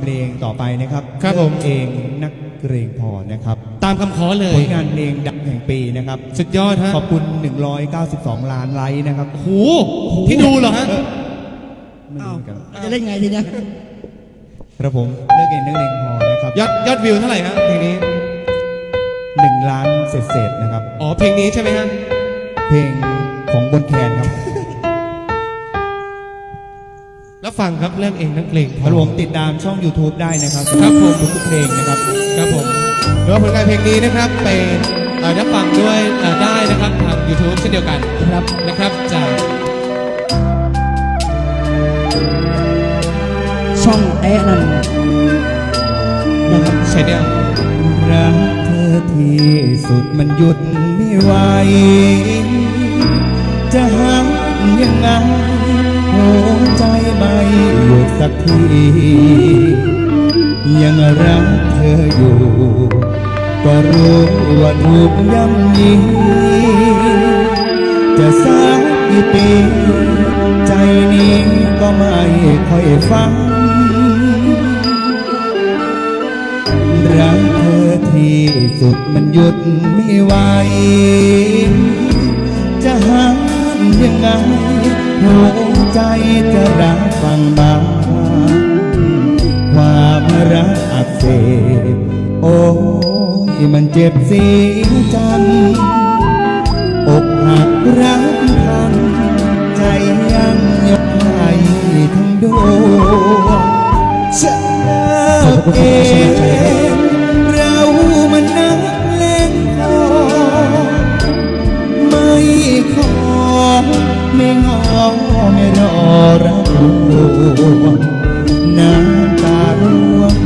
เพลงต่อไปนะครับครับผม เองนักเกรงพอนะครับตามคำขอเลผย ลงานเพลงดังแห่งปีนะครับ สุดยอดฮะขอบคุณ 192 ล้านไลค์นะครับโหที่ดูเหรอฮะ ไม่รู้เหมือนกันจะเล่นไงทีเนี้ยครับผมเลิกเองนักเกรงพอนะครับยอดยอดวิวเท่าไหร่ฮะเพลงนี้หนึ่งล้านเศษๆนะครับ อ๋อเพลงนี้ใช่ไหมฮะ เพลงของบนแคนครับ แล้วฟังครับเรื่องเองนักเลงพคอรับผมติดตามช่อง YouTube ได้นะครับครับผม ทุกๆเพลงนะครับ ครับผมหรือว่าผลงานเพลงนี้นะครับไปเอ่อรับฟังด้วยเอ่อได้นะครับทาง YouTube เช่นเดียวกันครับนะครับจากช่องแอะนั่นนะครับ ชแนลรักเธอที่สุดมันหยุดไม่ไหว จะห้ามยังไงหั วใจไม่หยุดสักที ยังรักเธออยู่ ก็รู้ว่าถูกย่ำยีจะสักกี่ปี ใจนี้ก็ไม่ค่อยฟัง รักเธอที่สุดมันหยุดไม่ไหวจะหายังไง หัวใจจะรับฟังบางความรักอักเสบโอ้ยมันเจ็บสีจังอกหักรักพัน ใจยังยกให้ทั้งดวงฉันเลิกเองเรามันนักเล่นพอไม่ขอ ไม่งอไม่รอรักลวงน้ำตาร่วง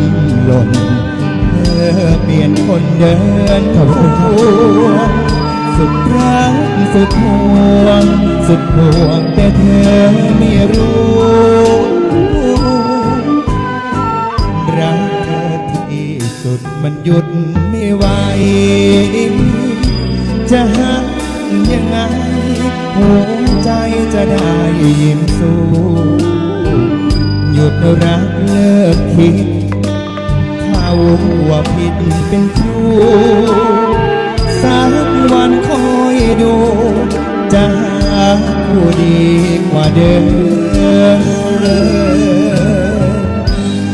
หล่นเธอเปลี่ยนคนเดินขบวนสุดรักสุดห่วง สุดห่วงแต่เธอไม่รู้รักเธอที่สุดมันหยุดไม่ไหวจะหักยังไง หัวใจจะได้ยิ้มสู้หยุดรักเลิกคิดเขาว่าผิดเป็นครูสักวันคอยดูจะหาผู้ดีกว่าเดิม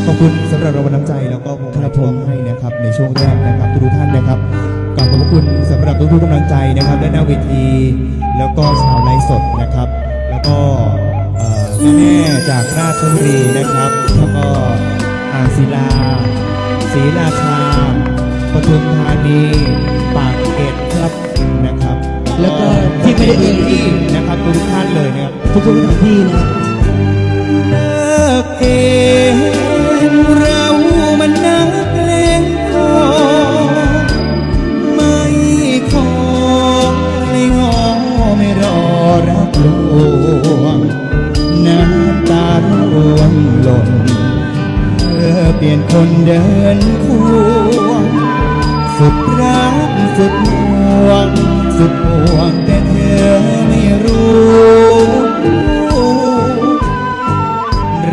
ขอบคุณสำหรับรางวัลน้ำใจแล้วก็ผมครับผมให้นะครับ ในช่วงแรกนะครับทุกท่านนะครับขอบพระคุณสำหรับทุกๆกำลังใจนะครับด้านหน้าเวที แล้วก็ชาวไลฟ์สดนะครับ แล้วก็เอ่อแม่ๆจากราชบุรีนะครับ แล้วก็อ่างศิลาศรีราชาปทุมธานีปากเกร็ดครับนะครับ แล้วก็ที่ไม่ได้เอ่ยที่นะครับทุกๆท่านเลยนะครับทุกคนสถานที่นะเลิกเอง เปลี่ยนคนเดินควงสุดรักสุดห่วง สุดห่วงแต่เธอไม่รู้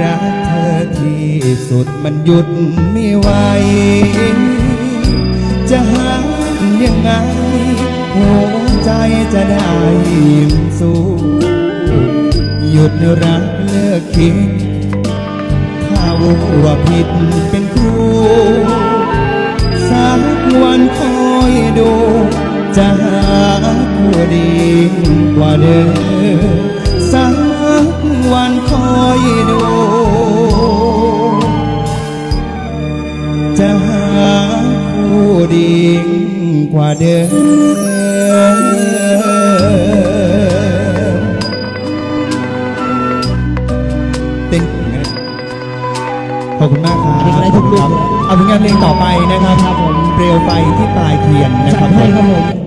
รักเธอที่สุดมันหยุดไม่ไหว จะหายังไงหัวใจจะได้ยิ้มสู้ หยุดรักเลิกคิด ว่าผิดเป็นครู สักวันคอยดู จะหาผู้ดีกว่าเดิมสักวันคอยดู จะหาผู้ดีกว่าเดิม ขอบคุณมากครับเพลงอะไรทุกๆเอาผลงานเพลงต่อไปนะครับครับผมเปลวไฟที่ปลายเทียนนะคจัรัดบให้ครับผม